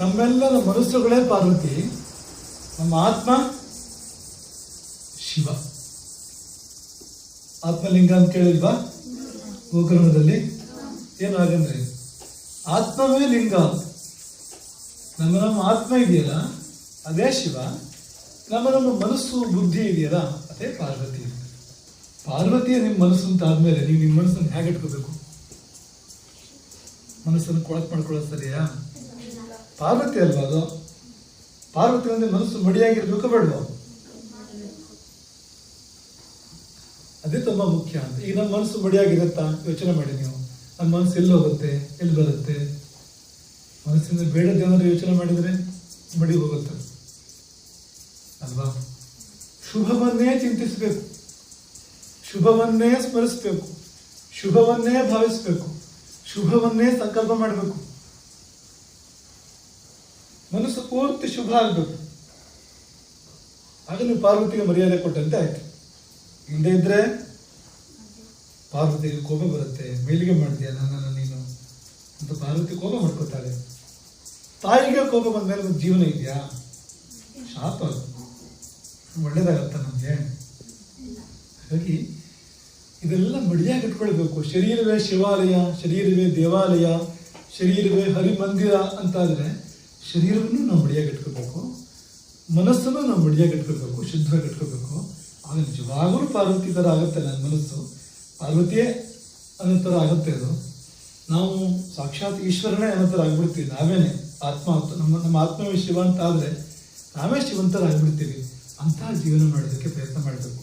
ನಮ್ಮೆಲ್ಲರ ಮನಸ್ಸುಗಳೇ ಪಾರ್ವತಿ, ನಮ್ಮ ಆತ್ಮ ಶಿವ. ಆತ್ಮಲಿಂಗ ಅಂತ ಕೇಳಿಲ್ವಾ? ಗೋಕರ್ಣದಲ್ಲಿ? ಏನು ಹಾಗಂದ್ರೆ, ಆತ್ಮವೇ ಲಿಂಗ. ನಮ್ಮ ನಮ್ಮ ಆತ್ಮ ಇದೆಯಲ್ಲ, ಅದೇ ಶಿವ. ನಮ್ಮ ನಮ್ಮ ಮನಸ್ಸು, ಬುದ್ಧಿ ಇದೆಯಲ್ಲ, ಅದೇ ಪಾರ್ವತಿ. ಪಾರ್ವತಿಯ ನಿಮ್ಮ ಮನಸ್ಸು ಅಂತ ಆದ್ಮೇಲೆ ನೀವು ನಿಮ್ಮ ಮನಸ್ಸನ್ನು ಹೇಗೆ ಇಟ್ಕೋಬೇಕು? ಮನಸ್ಸನ್ನು ಕೊಳಕ್ ಮಾಡ್ಕೊಳ್ಳೋದು ಸರಿಯಾ? ಪಾರ್ವತಿ ಅಲ್ವಾ ಅದು? ಪಾರ್ವತಿ ಅಂದರೆ ಮನಸ್ಸು ಮಡಿಯಾಗಿರ್ಬೇಕು ಬೇಡವಾ? ಅದೇ ತುಂಬ ಮುಖ್ಯ ಅಂತ. ಈಗ ನಮ್ಮ ಮನಸ್ಸು ಮಡಿಯಾಗಿರುತ್ತಾ? ಯೋಚನೆ ಮಾಡಿ ನೀವು. ನಮ್ಮ ಮನಸ್ಸು ಎಲ್ಲಿ ಹೋಗುತ್ತೆ? ಎಲ್ಲಿ ಬರುತ್ತೆ? ಮನಸ್ಸಿಂದ ಬೇಡದೇನಾದ್ರು ಯೋಚನೆ ಮಾಡಿದ್ರೆ ಮಡಿ ಹೋಗುತ್ತೆ. ಅಲ್ವಾ? ಶುಭವನ್ನೇ ಚಿಂತಿಸಬೇಕು. ಶುಭವನ್ನೇ ಸ್ಮರಿಸಬೇಕು. ಶುಭವನ್ನೇ ಭಾವಿಸಬೇಕು. ಶುಭವನ್ನೇ ಸಂಕಲ್ಪ ಮಾಡಬೇಕು. ಮನಸ್ಸು ಪೂರ್ತಿ ಶುಭ ಆಗಬೇಕು. ಆಗ ನೀವು ಪಾರ್ವತಿಗೆ ಮರ್ಯಾದೆ ಕೊಟ್ಟಂತೆ ಆಯ್ತು. ಹಿಂದೆ ಇದ್ರೆ ಪಾರ್ವತಿಗೆ ಕೋಪ ಬರುತ್ತೆ. ಮೇಲಿಗೆ ಮಾಡಿದೆಯಾ ನನ್ನನ್ನು ನೀನು. ಅಂತ ಪಾರ್ವತಿ ಕೋಪ ಮಾಡ್ಕೊತಾಳೆ ತಾಯಿಗೆ ಕೋಪ ಬಂದ ಮೇಲೆ ಒಂದು ಜೀವನ ಇದೆಯಾ? ಶಾಪ ಒಳ್ಳೇದಾಗತ್ತ ನಮಗೆ? ಹಾಗಾಗಿ ಇದೆಲ್ಲ ಮಡಿಯಾಗಿ ಇಟ್ಕೊಳ್ಬೇಕು. ಶರೀರವೇ ಶಿವಾಲಯ, ಶರೀರವೇ ದೇವಾಲಯ, ಶರೀರವೇ ಹರಿಮಂದಿರ ಅಂತಾದ್ರೆ ಶರೀರವನ್ನು ನಾವು ಮಡಿಯಾಗಿ ಇಟ್ಕೋಬೇಕು. ಮನಸ್ಸನ್ನು ನಾವು ಬಡಿಯಾಗಿ ಇಟ್ಕೋಬೇಕು. ಶುದ್ಧವಾಗಿ ಇಟ್ಕೋಬೇಕು. ಆಗ ನಿಜವಾಗಲೂ ಪಾರ್ವತಿ ಥರ ಆಗುತ್ತೆ ನನ್ನ ಮನಸ್ಸು. ಪಾರ್ವತಿಯೇ ಅನ್ನೋ ಥರ ಆಗುತ್ತೆ ಅದು. ನಾವು ಸಾಕ್ಷಾತ್ ಈಶ್ವರನೇ ಅನ್ನೋ ಥರ ಆಗ್ಬಿಡ್ತೀವಿ. ನಾವೇನೆ ಆತ್ಮ ನಮ್ಮ ನಮ್ಮ ಆತ್ಮವೇ ಶಿವ ಅಂತ ಆದರೆ ನಾವೇ ಶಿವಂತರ ಆಗ್ಬಿಡ್ತೀವಿ ಅಂತಹ ಜೀವನ ಮಾಡೋದಕ್ಕೆ ಪ್ರಯತ್ನ ಮಾಡಬೇಕು.